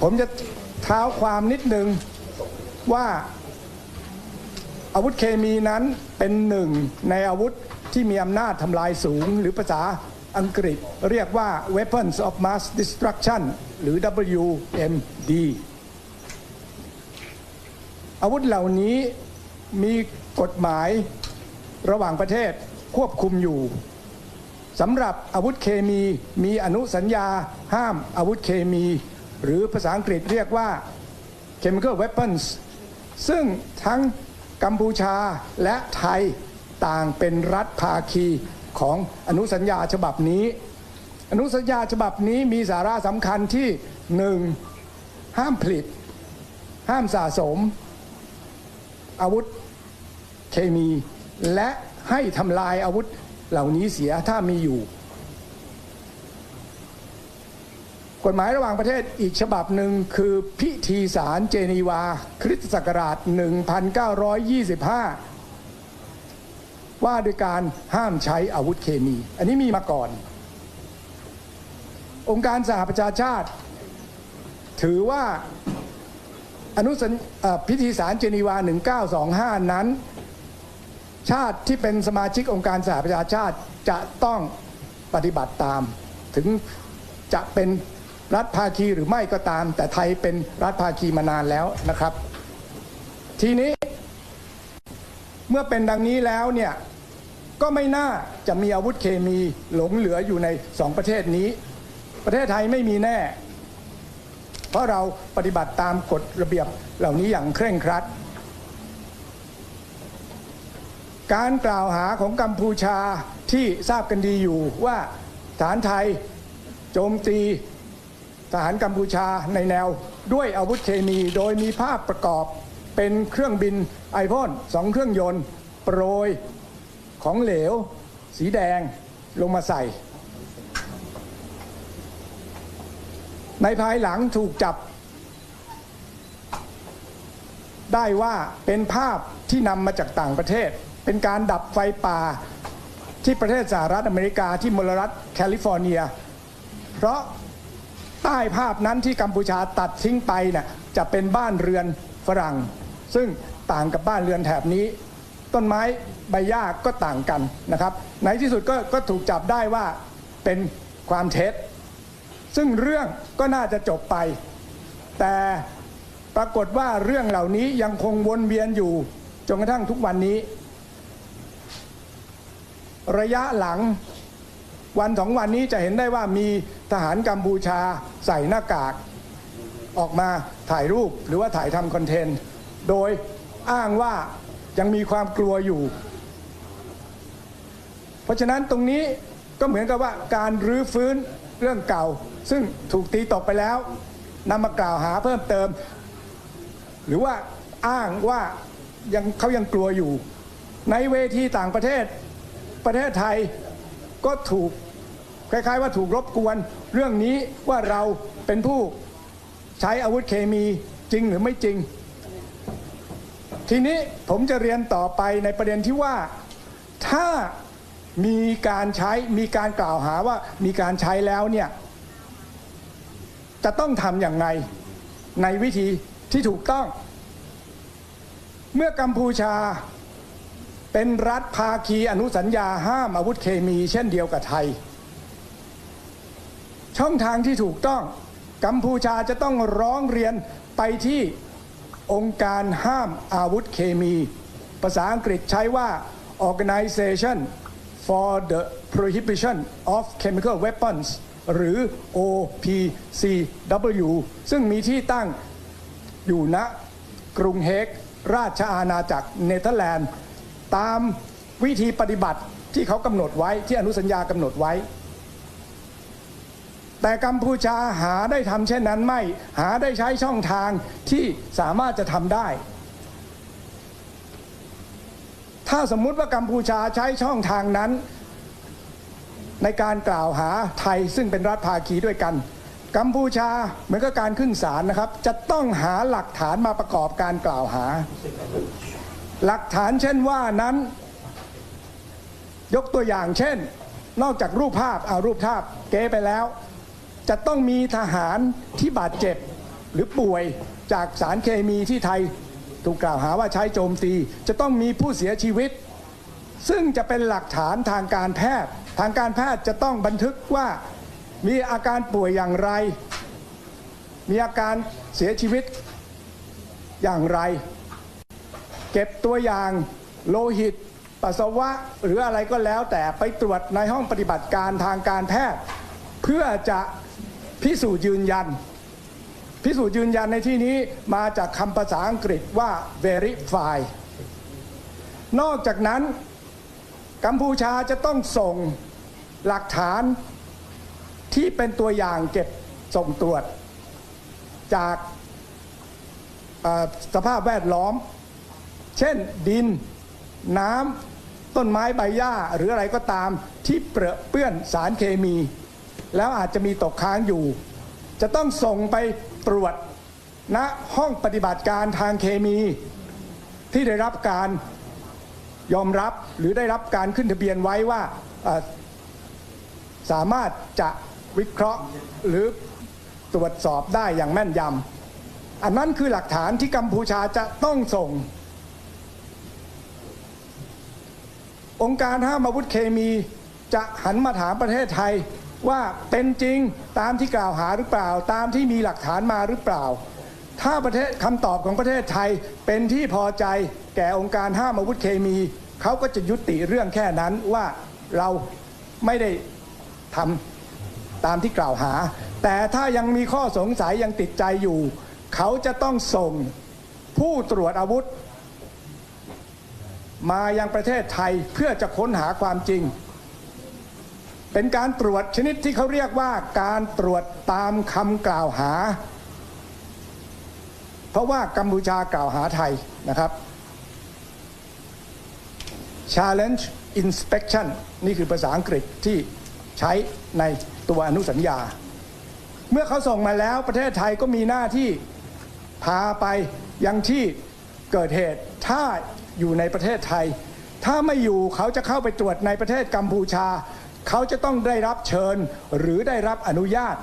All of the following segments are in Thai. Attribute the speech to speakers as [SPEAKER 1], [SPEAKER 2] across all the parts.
[SPEAKER 1] ผมจะเท้าความนิดนึงว่าอาวุธเคมีนั้นเป็นหนึ่งในอาวุธที่มีอำนาจทำลายสูง หรือภาษาอังกฤษเรียกว่า weapons of mass destruction หรือ WMD อาวุธเหล่านี้มีกฎหมายระหว่างประเทศควบคุมอยู่สำหรับอาวุธเคมีมีอนุสัญญาห้ามอาวุธเคมี หรือภาษาอังกฤษเรียกว่า chemical weapons ซึ่งทั้งกัมพูชาและไทยต่างเป็นรัฐภาคีของอนุสัญญาฉบับนี้ อนุสัญญาฉบับนี้มีสาระสำคัญที่หนึ่งห้ามผลิต ห้ามสะสม อาวุธเคมี และให้ทำลายอาวุธเหล่านี้เสียถ้ามีอยู่ กฎหมายระหว่างประเทศอีกฉบับหนึ่งคือพิธีสารเจนีวา คริสตศักราช 1925 ว่าด้วยการห้ามใช้อาวุธเคมี อันนี้มีมาก่อน องค์การสหประชาชาติ ถือว่าอนุสัญเอ่อพิธีสารเจนีวา 1925 นั้น ชาติที่เป็นสมาชิกองค์การสหประชาชาติจะต้องปฏิบัติตามถึงจะเป็น รัฐภาคีหรือไม่ก็ตาม แต่ไทยเป็นรัฐภาคีมานานแล้วนะครับ ทีนี้ เมื่อเป็นดังนี้แล้วเนี่ยก็ไม่น่าจะมีอาวุธเคมีหลงเหลืออยู่ในสองประเทศนี้ ประเทศไทยไม่มีแน่ เพราะเราปฏิบัติตามกฎระเบียบเหล่านี้อย่างเคร่งครัด การกล่าวหาของกัมพูชาที่ทราบกันดีอยู่ว่าฐานไทย โจมตี ทหารกัมพูชาในแนว ด้วยอาวุธเคมีโดยมีภาพประกอบเป็นเครื่องบินไอพ่นสองเครื่องยนต์ โปรยของเหลว สีแดงลงมาใส่ ในภายหลังถูกจับ ได้ว่าเป็นภาพที่นำมาจากต่างประเทศ เป็นการดับไฟป่าที่ประเทศสหรัฐอเมริกาที่มลรัฐแคลิฟอร์เนีย เพราะ ใต้ภาพนั้นที่กัมพูชาตัดทิ้งไปน่ะจะเป็นบ้านเรือนฝรั่ง ซึ่งต่างกับบ้านเรือนแถบนี้ ต้นไม้ใบหญ้าก็ต่างกันนะครับในที่สุดก็ก็ถูกจับได้ว่าเป็นความเท็จ ซึ่งเรื่องก็น่าจะจบไป แต่ปรากฏว่าเรื่องเหล่านี้ยังคงวนเวียนอยู่จนกระทั่งทุกวันนี้ ระยะหลังวันสองวันนี้จะเห็นได้ว่ามี ทหารกัมพูชาใส่หน้ากากออกมาถ่ายรูปหรือว่าถ่ายทำคอนเทนต์ โดยอ้างว่ายังมีความกลัวอยู่ เพราะฉะนั้นตรงนี้ก็เหมือนกับว่าการรื้อฟื้นเรื่องเก่า ซึ่งถูกตีตกไปแล้วนำมากล่าวหาเพิ่มเติม หรือว่าอ้างว่ายังเขายังกลัวอยู่ ในเวทีต่างประเทศประเทศไทยก็ถูก คล้ายๆว่าถูกรบกวนเรื่องนี้ว่าเราเป็นผู้ใช้อาวุธเคมีจริงหรือไม่จริง ทีนี้ผมจะเรียนต่อไปในประเด็นที่ว่าถ้ามีการใช้มีการกล่าวหาว่ามีการใช้แล้วเนี่ยจะต้องทำอย่างไรในวิธีที่ถูกต้อง เมื่อกัมพูชาเป็นรัฐภาคีอนุสัญญาห้ามอาวุธเคมี เช่นเดียวกับไทย ช่องทางที่ถูกต้อง กัมพูชาจะต้องร้องเรียนไปที่องค์การห้ามอาวุธเคมี ภาษาอังกฤษใช้ว่า Organization for the Prohibition of Chemical Weapons หรือ OPCW ซึ่งมีที่ตั้งอยู่ณกรุงเฮกราชอาณาจักรเนเธอร์แลนด์ ตามวิธีปฏิบัติที่เขากำหนดไว้ที่อนุสัญญากำหนดไว้ แต่กัมพูชาหาได้ทำเช่นนั้นไม่ หาได้ใช้ช่องทางที่สามารถจะทำได้ ถ้าสมมุติว่ากัมพูชาใช้ช่องทางนั้น ในการกล่าวหาไทยซึ่งเป็นรัฐภาคีด้วยกัน กัมพูชาเหมือนกับการขึ้นศาลนะครับ จะต้องหาหลักฐานมาประกอบการกล่าวหา หลักฐานเช่นว่านั้น ยกตัวอย่างเช่น นอกจากรูปภาพเอารูปภาพเก๋ไปแล้ว จะต้องมีทหารที่บาดเจ็บหรือป่วยจากสารเคมีที่ไทยถูกกล่าวหาว่าใช้โจมตี จะต้องมีผู้เสียชีวิต ซึ่งจะเป็นหลักฐานทางการแพทย์ ทางการแพทย์จะต้องบันทึกว่ามีอาการป่วยอย่างไร มีอาการเสียชีวิตอย่างไร เก็บตัวอย่างโลหิต ปัสสาวะหรืออะไรก็แล้วแต่ไปตรวจในห้องปฏิบัติการทางการแพทย์ เพื่อจะ พิสูจน์ยืนยัน พิสูจน์ยืนยันในที่นี้มาจากคำภาษาอังกฤษว่า verify นอกจากนั้น กัมพูชาจะต้องส่งหลักฐานที่เป็นตัวอย่างเก็บส่งตรวจ จากสภาพแวดล้อม เช่นดินน้ำต้นไม้ใบหญ้าหรืออะไรก็ตามที่เปรอะเปื้อนสารเคมี แล้วอาจจะมีตกค้างอยู่ จะต้องส่งไปตรวจณห้องปฏิบัติการทางเคมี ที่ได้รับการยอมรับหรือได้รับการขึ้นทะเบียนไว้ว่าสามารถจะวิเคราะห์หรือตรวจสอบได้อย่างแม่นยำอันนั้นคือหลักฐานที่กัมพูชาจะต้องส่ง องค์การห้ามอาวุธเคมีจะหันมาถามประเทศไทย ว่าเป็นจริงตามที่กล่าวหาหรือเปล่า ตามที่มีหลักฐานมาหรือเปล่า ถ้าประเทศคำตอบของประเทศไทยเป็นที่พอใจแก่องค์การห้ามอาวุธเคมี เขาก็จะยุติเรื่องแค่นั้นว่าเราไม่ได้ทำตามที่กล่าวหา แต่ถ้ายังมีข้อสงสัยยังติดใจอยู่ เขาจะต้องส่งผู้ตรวจอาวุธ มายังประเทศไทยเพื่อจะค้นหาความจริง เป็นการตรวจชนิดที่เขาเรียกว่าการตรวจตามคำกล่าวหา เพราะว่ากัมพูชากล่าวหาไทยนะครับ challenge inspection นี่คือภาษาอังกฤษที่ใช้ในตัวอนุสัญญา เมื่อเขาส่งมาแล้วประเทศไทยก็มีหน้าที่พาไปยังที่เกิดเหตุถ้าอยู่ในประเทศไทย ถ้าไม่อยู่เขาจะเข้าไปตรวจในประเทศกัมพูชา เขาจะต้องได้รับเชิญหรือได้รับอนุญาต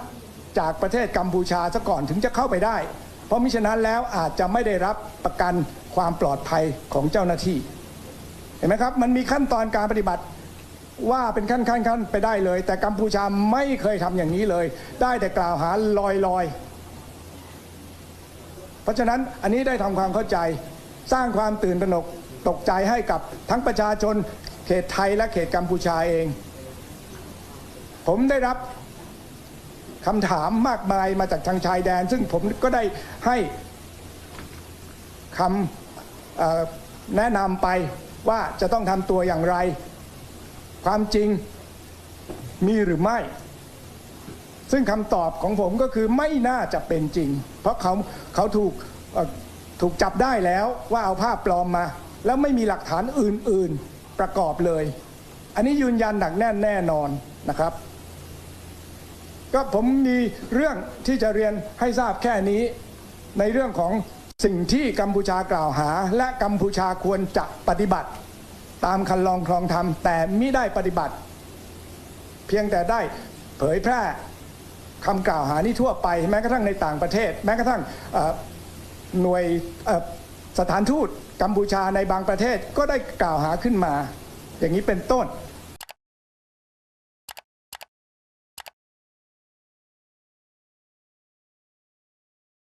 [SPEAKER 1] จากประเทศกัมพูชาซะก่อนถึงจะเข้าไปได้ เพราะมิฉะนั้นแล้วอาจจะไม่ได้รับประกันความปลอดภัยของเจ้าหน้าที่ เห็นไหมครับ มันมีขั้นตอนการปฏิบัติว่าเป็นขั้นขั้นขั้นไปได้เลย แต่กัมพูชาไม่เคยทำอย่างนี้เลย ได้แต่กล่าวหาลอยลอยเพราะฉะนั้นอันนี้ได้ทำความเข้าใจ สร้างความตื่นตระหนกตกใจให้กับทั้งประชาชนเขตไทยและเขตกัมพูชาเอง ผมได้รับคำถามมากมายมาจากทางชายแดน ซึ่งผมก็ได้ให้คำแนะนำไปว่าจะต้องทำตัวอย่างไร ความจริงมีหรือไม่ ซึ่งคำตอบของผมก็คือไม่น่าจะเป็นจริง เพราะเขาเขาถูกถูกจับได้แล้วว่าเอาภาพปลอมมา แล้วไม่มีหลักฐานอื่น ๆประกอบเลย อันนี้ยืนยันหนักแน่นแน่นอนนะครับ ก็ผมมีเรื่องที่จะเรียนให้ทราบแค่นี้ ในเรื่องของสิ่งที่กัมพูชากล่าวหา และกัมพูชาควรจะปฏิบัติ ตามคันลองคลองธรรมแต่ไม่ได้ปฏิบัติ เพียงแต่ได้เผยแพร่คำกล่าวหานี้ทั่วไป แม้กระทั่งในต่างประเทศ แม้กระทั่งหน่วยสถานทูตกัมพูชาในบางประเทศก็ได้กล่าวหาขึ้นมา อย่างนี้เป็นต้น